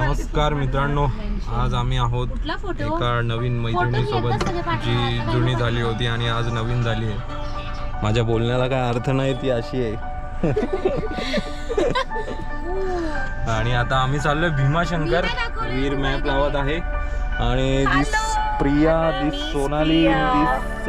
नमस्कार मित्रांनो आज आम्ही आहोत एका नवीन मैत्रिणीसोबत जी जुनी झाली होती आणि आज नवीन झाली आहे. माझ्या बोलण्याला काय अर्थ नाही ती अशी आहे. आणि आता आम्ही चाललोय भीमाशंकर वीर मॅप लावत आहे. आणि दिस प्रिया दिस सोनाली दिस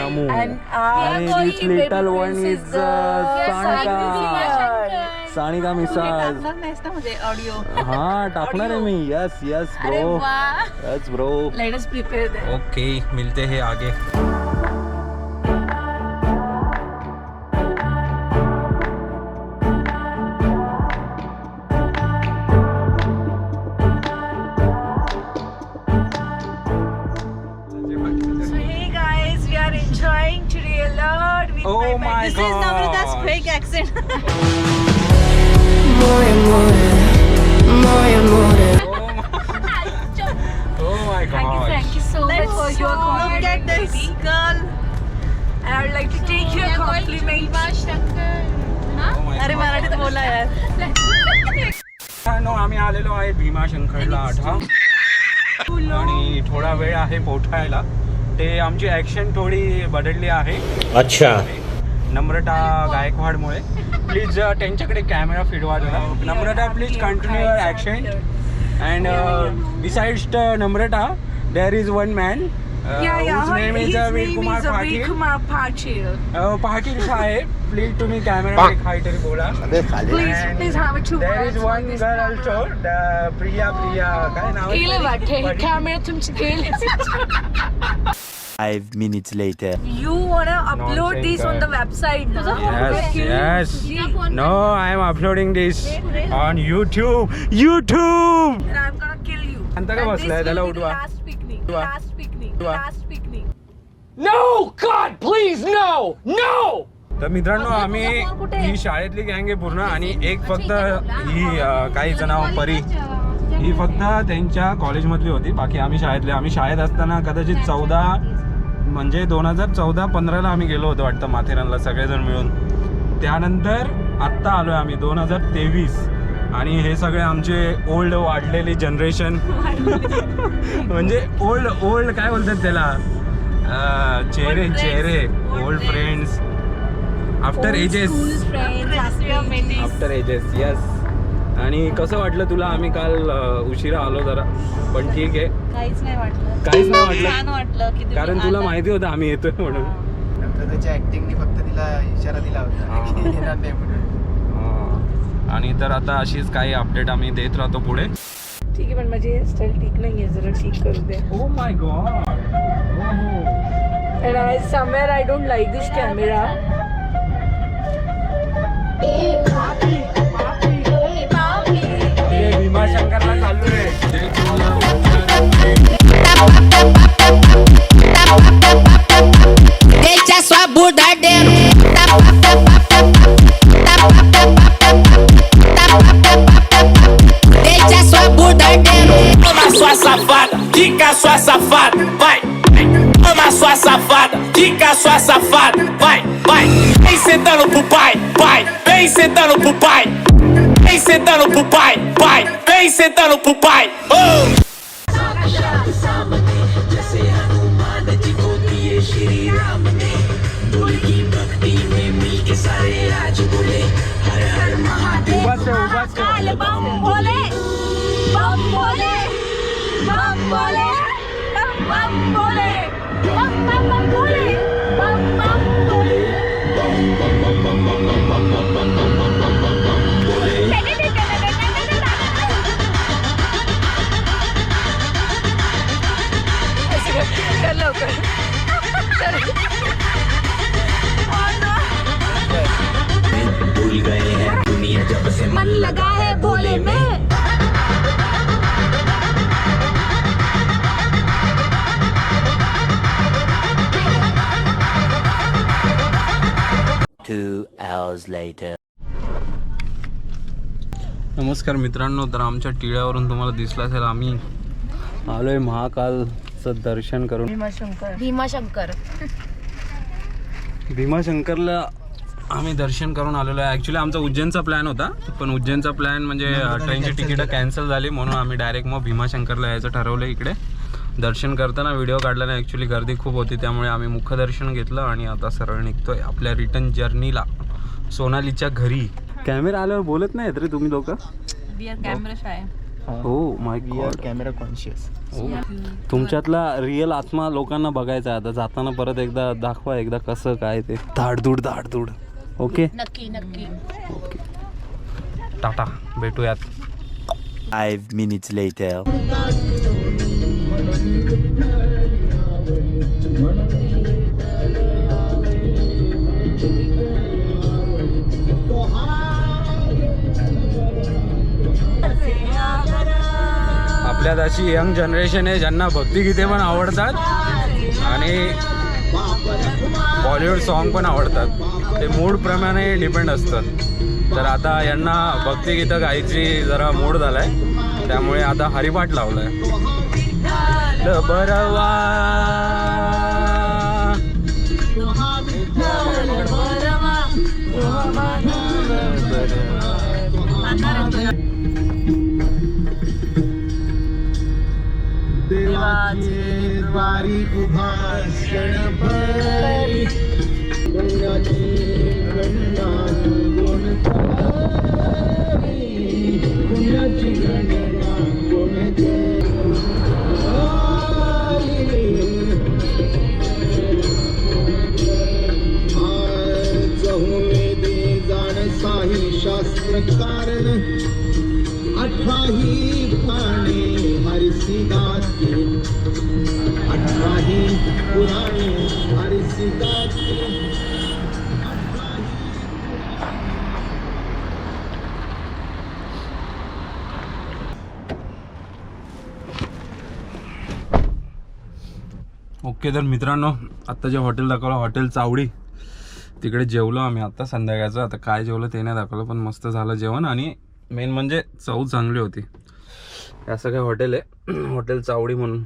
नमू. आणि this little one is Sanika. Sanika message audio हा टाकणार आहे मी. Yes yes bro yes bro let us prepare okay मिलते हैं आगे. बोला यार. आम्ही आलेलो आहे भीमाशंकरला आठा आणि थोडा वेळ आहे पोठायला. ते आमची ऍक्शन थोडी बदलली आहे. अच्छा. नम्रता गायकवाडमुळे. प्लीज त्यांच्याकडे कॅमेरा फिरवा जरा. Namrata please continue your action and besides Namrata there is one man Yeah, yeah. Name His is name Veer Kumar is Veer Patil Kumar Patil. Uh, Patil Saheb please तुम्ही camera काहीतरी बोला Please, please have a two there words is for one this girl camera. Also Priya Priya काय नाव आहे? गेले वाटते परी- camera तुमची गेले Five minutes later. You wanna upload this on the Nonsense. website now? Yes, yes. No, I am uploading this on YouTube. YouTube. And I'm gonna kill you. शांत का And बसलाय? this त्याला will be the उठवा. last Last picnic. उठवा. Last picnic. तर मित्रांनो आम्ही ही शाळेतली गँग आहे पूर्ण आणि एक फक्त ही अं, काही नाव परी. ही फक्त त्यांच्या कॉलेजमधली होती बाकी आम्ही शाळेतले. आम्ही शाळेत असताना कदाचित चौदा म्हणजे दोन हजार चौदा पंधराला आम्ही गेलो होतो वाटतं माथेरानला सगळेजण मिळून. त्यानंतर आत्ता आलो आहे आम्ही दोन हजार तेवीस. आणि हे सगळे आमचे ओल्ड वाढलेली जनरेशन म्हणजे ओल्ड ओल्ड काय बोलतात त्याला? चेहरे. चेहरे old. Friends after ages. After ages yes आणि कसं वाटलं तुला? आम्ही काल उशिरा आलो जरा. पण ठीक आहे. काहीच नाही वाटलं. काहीच नाही वाटलं. कारण तुला. माहिती होतं आम्ही येतोय म्हणून. त्याच्या ऍक्टिंगने फक्त तिला इशारा दिला होता की येणार नाही म्हणून अं, आणि तर आता अशीच काही अपडेट आम्ही देत राहतो पुढे. ठीक आहे पण माझी हेअरस्टाईल ठीक नाही आहे जरा ठीक करू दे. ओ my god And I somewhere I don't like this camera. sua safada, vai, vai. Vem sentando pro pai, pai. Vem sentando pro pai. Vem sentando pro pai, pai. Vem sentando pro pai. Oh! उभाच आहे, उभाच आहे. बम भोले बम भोले बम भोले बम बम भोले बम बम बम भोले कर लवकर मन लगा है भोले में. Two hours later. नमस्कार मित्रांनो तर आमच्या टिळ्यावरून तुम्हाला दिसलं असेल आम्ही. आलोय महाकालचं दर्शन करून. भीमाशंकर. भीमाशंकर. भीमाशंकरला आम्ही दर्शन करून आलेलो आहे. ॲक्च्युली आमचा उज्जैनचा प्लॅन होता पण उज्जैनचा प्लॅन म्हणजे ट्रेनची तिकीटं कॅन्सल झाली म्हणून आम्ही डायरेक्ट मग भीमाशंकरला यायचं ठरवलं इकडे. दर्शन करताना व्हिडिओ काढला नाही. ॲक्च्युली गर्दी खूप होती त्यामुळे आम्ही मुखदर्शन घेतलं आणि आता सरळ निघतोय आपल्या रिटर्न जर्नीला सोनालीच्या घरी. कॅमेरा आल्यावर बोलत नाहीत रे तुम्ही लोक? कॅमेरा शाय हो. My we are camera conscious तुमच्यातला रिअल आत्मा लोकांना बघायचा आहे आता. जाताना परत एकदा दाखवा एकदा कसं काय ते. धाडधूड धाडधूड. ओके नक्की नक्की. ओके टाटा भेटूयात. Five minutes later. आपल्यात अशी यंग जनरेशन आहे ज्यांना भक्तिगीते पण आवडतात आणि बॉलिवूड सॉन्ग पण आवडतात. ते मूड प्रमाणे डिपेंड असतात. तर आता यांना भक्तिगीतं गायची जरा मूड झालाय. त्यामुळे आता हरिपाठ आहे बरवा देवाचे द्वारी उभा क्षणभरी पुण्याची गणना कोण करावी? गणना कोण ओके तर मित्रांनो आत्ता जे हॉटेल दाखवलं हॉटेल चावडी. तिकडे जेवलो आम्ही आता संध्याकाळचं. आता काय जेवलं ते नाही दाखवलं पण मस्त झालं जेवण. आणि मेन म्हणजे चव चांगली होती. असं काय हॉटेल आहे. हॉटेल चावडी म्हणून.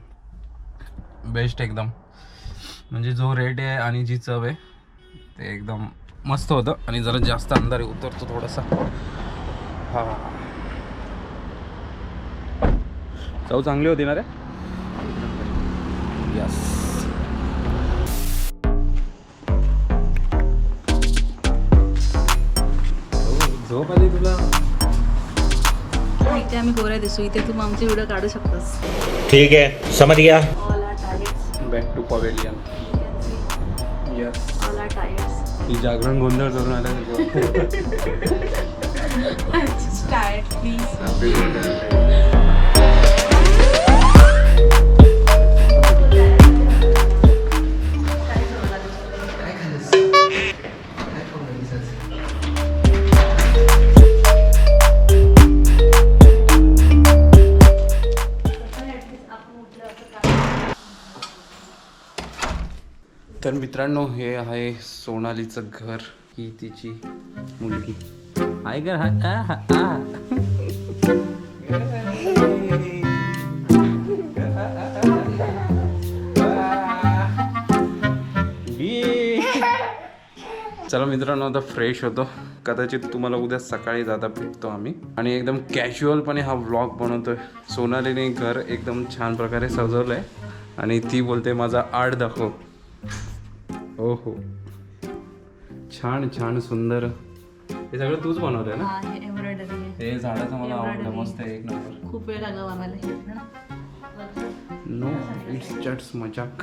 बेस्ट एकदम. म्हणजे जो रेट आहे आणि जी चव आहे ते एकदम मस्त होतं. आणि जरा जास्त अंधारे उतरतो थोडासा. हा. चव चांगली होती ना रे? यस आम्ही गोऱ्या दिसू. इथे तू आमचे व्हिडिओ काढू शकतोस. ठीक आहे. समज गया all are tired back to pavilion yes all are tired ही जागरण गोंधळ करून आल्या टायर्ड प्लीज़ मित्रांनो हे आहे सोनालीचं घर ही तिची मुलगी. आहे घर चला मित्रांनो आता फ्रेश होतो. कदाचित तुम्हाला उद्या सकाळी जाता भेटतो आम्ही. आणि एकदम कॅज्युअलपणे हा व्लॉग बनवतोय. सोनालीने घर एकदम छान प्रकारे सजवलंय. आणि ती बोलते माझा आर्ट दाखव. हो हो छान छान सुंदर. हे सगळं तूच बनवलंय ना? हा हे आहे. हे झाडाचं मला आवडलं. मस्त आहे एक नंबर. खूप वेळ लागला आम्हाला हे ना. नो इट्स जट्स मजाक.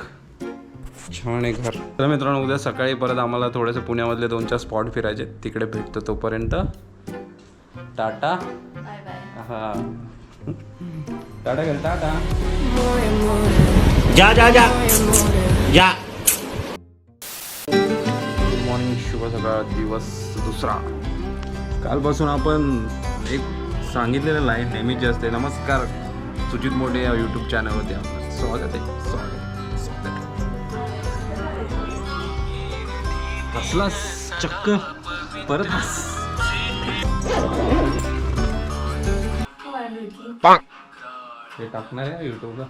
छान आहे घर. तर मित्रांनो उद्या सकाळी परत आम्हाला थोडेसे पुण्यामधले दोन चार स्पॉट फिरायचे आहेत. तिकडे भेटतो तोपर्यंत. टाटा. बाय बाय हा. टाटा कर टाटा. जा जा जा. जा. शुभ सकाळ दिवस दुसरा कालपासून आपण एक सांगितलेलं लाईन नेहमीची असते नमस्कार सुजित मोठे या यूट्यूब चॅनलवरती आपलं स्वागत आहे स्वागत. हसलास चक्क परत हस हे टाकणार आहे युट्यूबला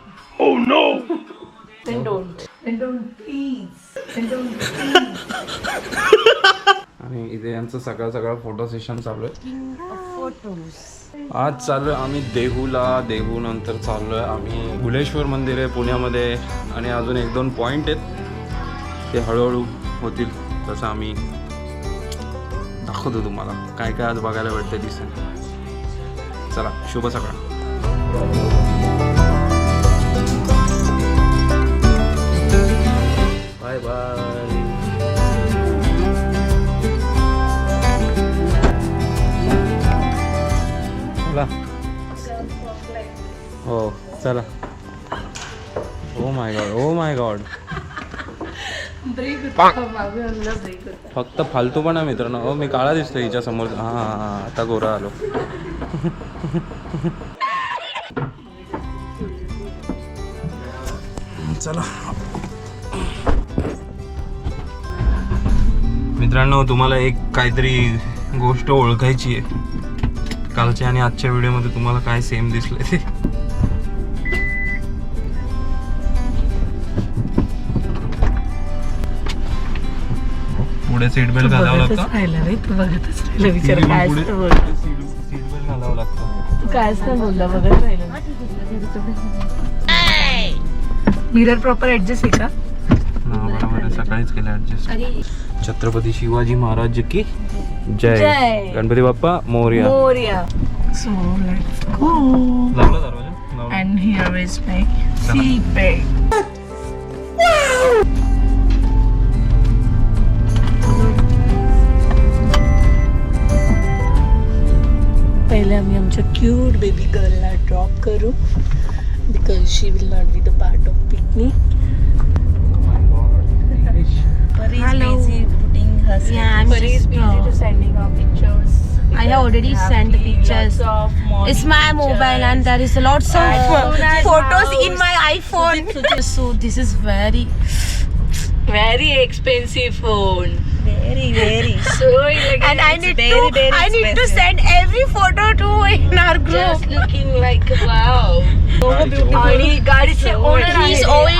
Then don't. Then don't, please. Then don't. इथे यांचं सकाळ सकाळ फोटो सेशन चालू आहे. आज चालू आहे आम्ही देहूला. देहू नंतर चाललो आहे आम्ही भुलेश्वर मंदिर आहे पुण्यामध्ये. आणि अजून एक दोन पॉईंट आहेत. ते हळूहळू होतील. तसं आम्ही दाखवतो तुम्हाला. काय काय आज बघायला भेटते दिसेल चला शुभ सकाळ. बाय बाय चला. हो चला. ओ my God O my God फक्त फालतूपणा मित्रांनो. हो मी काळा दिसतो हिच्या समोर. हा हा, हा. आता गोरा आलो. चला. मित्रांनो तुम्हाला एक काहीतरी गोष्ट ओळखायची आहे. कालच्या आणि आजच्या व्हिडिओमध्ये तुम्हाला काय सेम दिसले ते? पुढे सीट बेल्ट घालावं लागतं? राहिला रे तू बघतच राहिला विचार काय पुढे असतं बोल सीट बेल्ट घालावं लागतं. तू काय असतं बोलला बघत राहिला. मिरर प्रॉपर ऍडजस्ट आहे का? हा बरोबर सकाळीच केलं ऍडजस्ट छत्रपती शिवाजी महाराज की जय. जय. Ganpati Bappa Morya. Morya. So let's go लावला दरवाजा? लावला. and here is my seat belt. पहिले आम्ही आमच्या क्यूट बेबी गर्लला ड्रॉप करू because she will not be the part of picnic person. Yeah, I'm but busy to sending our pictures. I have already sent the pictures. It's my mobile and there is lots of uh, photos house. in my iPhone. So this, is very, very expensive phone. Very, very. So like and I need very, to, very I need to send every photo to in our group. Just looking like wow. so beautiful. He's always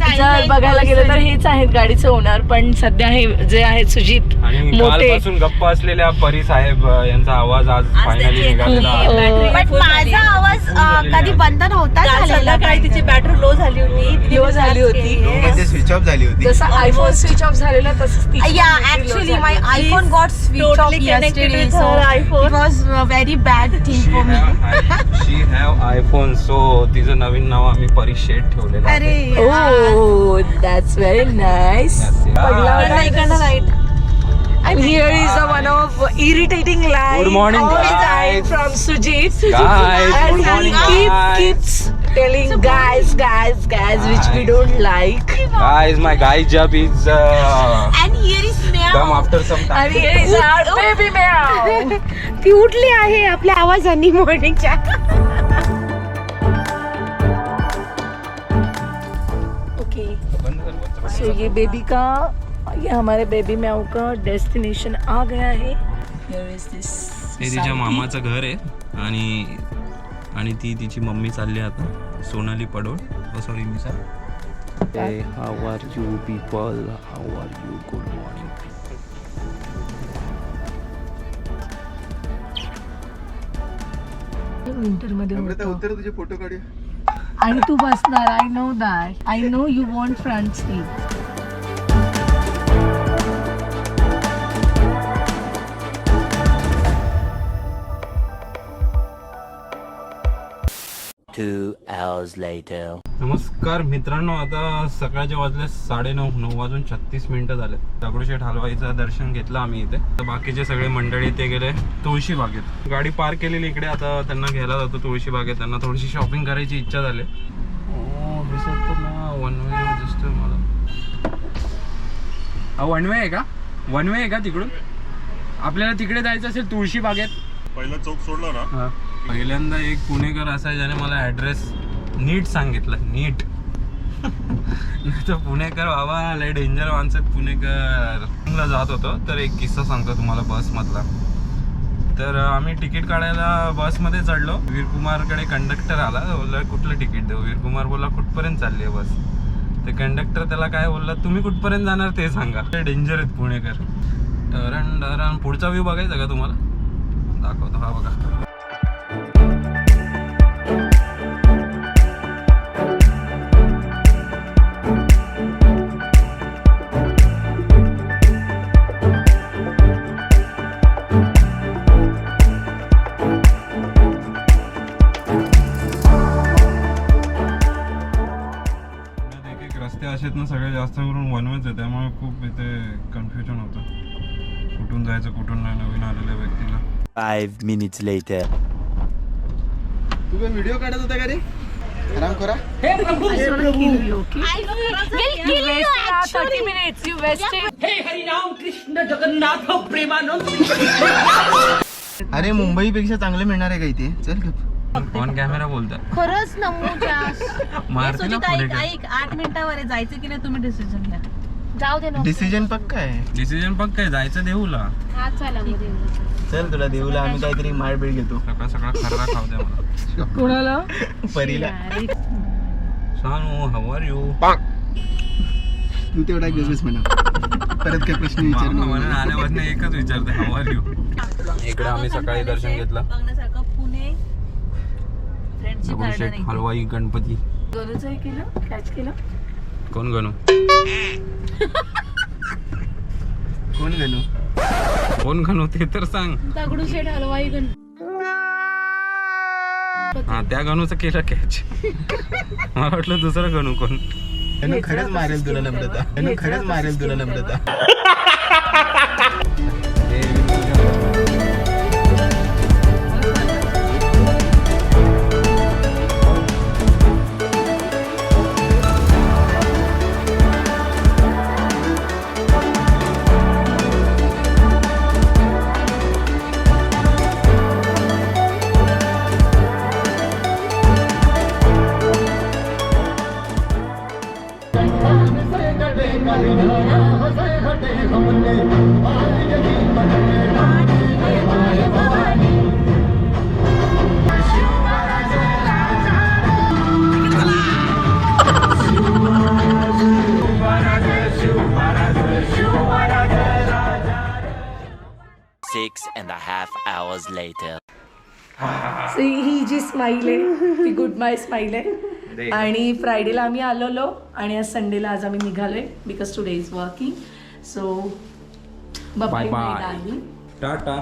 जर बघायला गेलं तर हेच आहेत गाडीचे owner पण सध्या हे जे आहेत सुजित आणि मोठे. कालपासून गप्पा असलेल्या परी साहेब अ, यांचा आवाज आज फायनली निघालेला आहे. पण माझा आवाज अ, कधी बंद नव्हता झालेला संध्याकाळी तिची बॅटरी लो झाली होती. लो झाली होती. स्विच ऑफ झाली होती जसं आयफोन स्विच ऑफ झालेला तसंच connected yesterday, with so her iPhone. it was a very bad thing She for me. have- she have iPhone, so तिचं नवीन नाव आम्ही ठेवलेलं आहे. अरे Oh, that's very nice. That's it. पडला Bye. होता इकडनं right. And here is a one of irritating line Good morning, all the time guys. from Sujit. Guys, and good he morning, keep, guys. keeps telling guys, guys, guys, which we don't like. Guys, my guy job is uh, And here is meow. come after some time. And here is our baby meow. ती उठली आहे आपल्या आवाजाने मॉर्निंगच्या Okay. So ये baby का ये हमारे बेबी म्याऊ का डेस्टिनेशन आ गया है Here is this. हे तिच्या मामाचं घर आहे आणि आणि ती तिची मम्मी चालली आता. Sonali Padol. Sorry me sir how are you people how are you good morning विंटरमध्ये Amruta होतं. उत्तर तुझे फोटो काढूया. आणि तू बसणार I know that I know you want front seat नमस्कार मित्रांनो आता सकाळच्या वाजले साडेनऊ नऊ वाजून छत्तीस मिनिटं झाले दगडूशेठ हलवाईचं दर्शन घेतलं आम्ही इथे. तर बाकीचे सगळे मंडळी ते गेले तुळशी बागेत. गाडी पार्क केलेली इकडे आता त्यांना घ्यायला जातो तुळशी बागेत. त्यांना थोडीशी शॉपिंग करायची इच्छा झाली. वन वे दिसतोय मला वन वे आहे का? वन वे आहे का तिकडून? आपल्याला तिकडे जायचं असेल तुळशी बागेत. पहिला चौक सोडला ना हा. पहिल्यांदा एक पुणेकर असा आहे ज्याने मला ॲड्रेस नीट सांगितलं. नीट. तर पुणेकर बाबा लय डेंजर माणसं पुणेकर. जात होतो तर एक किस्सा सांगतो तुम्हाला बसमधला. तर आम्ही तिकीट काढायला बसमध्ये चढलो. वीरकुमारकडे कंडक्टर आला. बोलला कुठलं तिकीट देऊ? वीरकुमार बोलला कुठपर्यंत चालली आहे बस? ते कंडक्टर त्याला काय बोलला तुम्ही कुठपर्यंत जाणार ते सांगा. डेंजर आहेत पुणेकर. टरन डरन पुढचा व्ह्यू बघायचा का तुम्हाला? दाखवतो. हा बघा. एक रस्ते असे आहेत ना सगळे जास्त करून वनवेच आहे त्यामुळे खूप इथे कन्फ्युजन होतं. कुठून जायचं कुठून नाही नवीन आलेल्या व्यक्तीला. Five minutes later. तू काय व्हिडिओ काढत होता का रे? आराम करा थर्टी मिनिट्स यू वेस्टेड अरे मुंबईपेक्षा चांगलं मिळणार आहे का इथे? चल गप. ऑन कॅमेरा बोलता. खरंच नमूच्या मारते ना पुणे ऐक ऐक आठ मिनिटावर आहे. जायचं की नाही तुम्ही डिसिजन घ्या. जाऊ दे ना. डिसिजन पक्का आहे. डिसिजन पक्क आहे. जायचं देऊला. हा चला तुला देऊला. आम्ही काहीतरी माळबीळ घेतो. सकाळ सकाळ खर्रा खाऊ द्या मला. कोणाला? परीला. सांगू हव आर यू तू तेवढा घेतोस म्हणा परत काय प्रश्न विचार म्हणून आल्यापासून एकच विचारते हव आर यू इकडे आम्ही सकाळी दर्शन घेतलं. बघण्यासारखं दगडूशेठ हलवाई गणपती. गणूचं हे केलं? कॅच केलं? कोण गणू? कोण गणू? कोण गणू ते तर सांग. दगडूशेठ हलवाई गण हा त्या गणूचं केलं कॅच मला वाटलं दुसरं गणू कोण. खरंच मारेल तुला नम्रता. खरंच मारेल तुला नम्रता. Six and a half hours later. See, he just smiling. He good my smiling. आणि फ्रायडेला आम्ही आलेलो आणि आज संडेला आज आम्ही निघालोय because today is working so bye bye tata.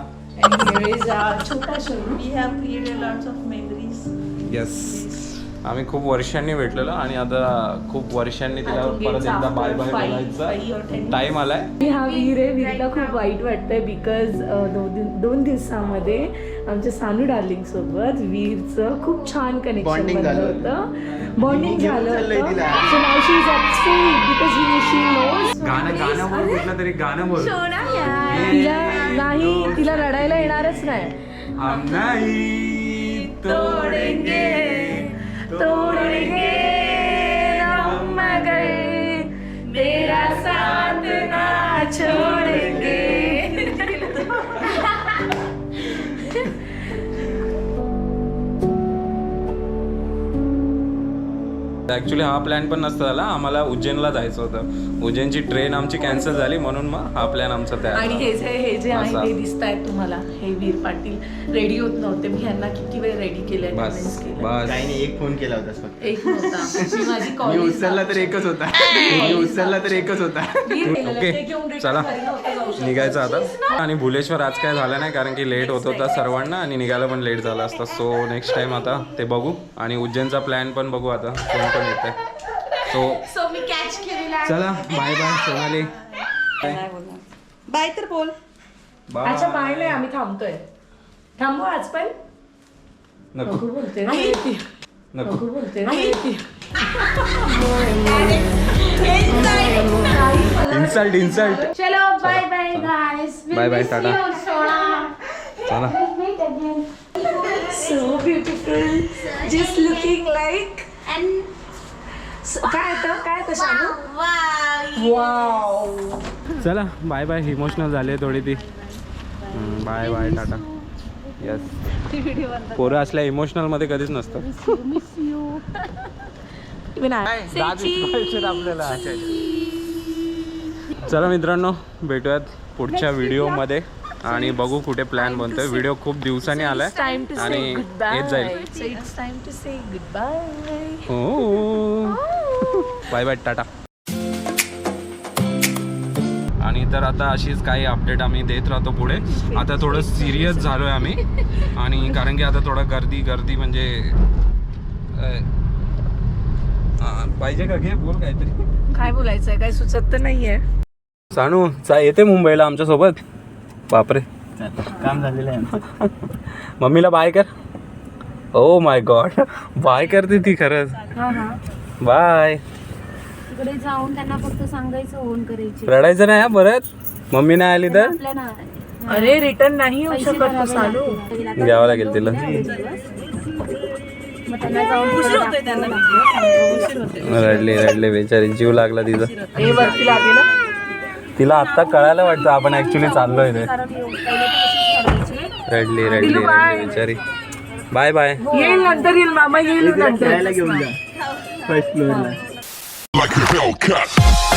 छोटा showroom we have created lots of memories yes आम्ही खूप वर्षांनी भेटलेलो आणि आता खूप वर्षांनी तिला परत एकदा बाय बाय बोलायचा टाइम आलाय. हा वीर आहे वीरला खूप वाईट वाटतंय बिकॉज दोन दोन दिवसामध्ये आमच्या सानू डार्लिंग सोबत वीरचं खूप छान कनेक्शन झालं. होतं. बॉन्डिंग झालं होतं. So now she is upset because he she knows गाणं गाणं बोल कुठलं तरी गाणं बोल. तिला नाही तिला रडायला येणारच नाही. हम नाही तोडेंगे. तोडेंगे हम गए तेरा साथ ना छोड़। ऍक्च्युली हा प्लॅन पण नसता झाला. आम्हाला उज्जैनला जायचं होतं. उज्जैनची ट्रेन आमची कॅन्सल झाली म्हणून मग हा प्लॅन आमचा तयार आणि. हे जे हे जे आहे. ते दिसत आहेत तुम्हाला. हे वीर पाटील रेडी होत नव्हते. मी ह्यांना किती वेळ रेडी केलंय बस काही नाही एक फोन केला होतास फक्त. एक नव्हता. ही माझी मी कॉलेज उचलला तर एकच होता. मी उचलला तर एकच होता. ओके चला. निघायचं आता. आणि भुलेश्वर आज काय झालं नाही कारण की लेट होत होता सर्वांना आणि निघायला पण लेट झाला असता. सो नेक्स्ट टाइम आता ते बघू. आणि उज्जैनचा प्लॅन पण बघू आता. कोण कोण येते सो सो मी कॅच केलेला चला बाय बाय सोनाली. बाय तर बोल. बाय अच्छा बाय नाही आम्ही थांबतोय. थांबू आज पण? नको. नको बोलते ना ती. नको. नको बोलते ना. इन्सल्ट इन्सल्ट चलो bye bye guys bye bye tata चला so beautiful. Just looking like. काय येतं? काय येतं वाव चला बाय बाय इमोशनल झाले थोडी ती. Bye bye Tata. येस पोरं असल्या इमोशनलमध्ये कधीच नसतं आपल्याला चला मित्रांनो भेटूयात पुढच्या व्हिडिओमध्ये. आणि बघू कुठे प्लॅन बनतोय. व्हिडिओ खूप दिवसांनी आलाय. आणि येत जाईल. Bye it's time to say goodbye हो. Bye bye tata. आणि तर आता अशीच काही अपडेट आम्ही देत राहतो पुढे. आता थोडं सिरियस झालोय आम्ही. आणि कारण की आता थोडं गर्दी गर्दी म्हणजे पाहिजे का? घे बोल काहीतरी. काय बोलायचंय? काय सुचत तर नाहीये. सानू चा येते मुंबईला आमच्यासोबत बापरे. काम झालेलं आहे मम्मीला बाय कर. ओ माय गॉड बाय करते ती खरंच. बाय. तिकडे जाऊन त्यांना फक्त सांगायचं ओन करायची. रडायचं नाही हा परत? मम्मी नाही आली तर? आपल्याला अरे रिटर्न नाही येऊ शकत तो घ्यावं लागेल तिला. मग त्यांना जाऊन उशीर होतोय त्यांना. उशीर होतोय. रडले रडले बेचारी. जीव लागला तिचा. हे वरती लागेल तिला आता कळायला वाटतं आपण ऍक्च्युली चाललोय ते. कारण एवढं पहिले तर अशीच करायची. रडली रडली रडली बेचारी. Bye bye. येईल नंतर येईल मामा येईल नंतर. घेऊन जा. Like a Hellcat.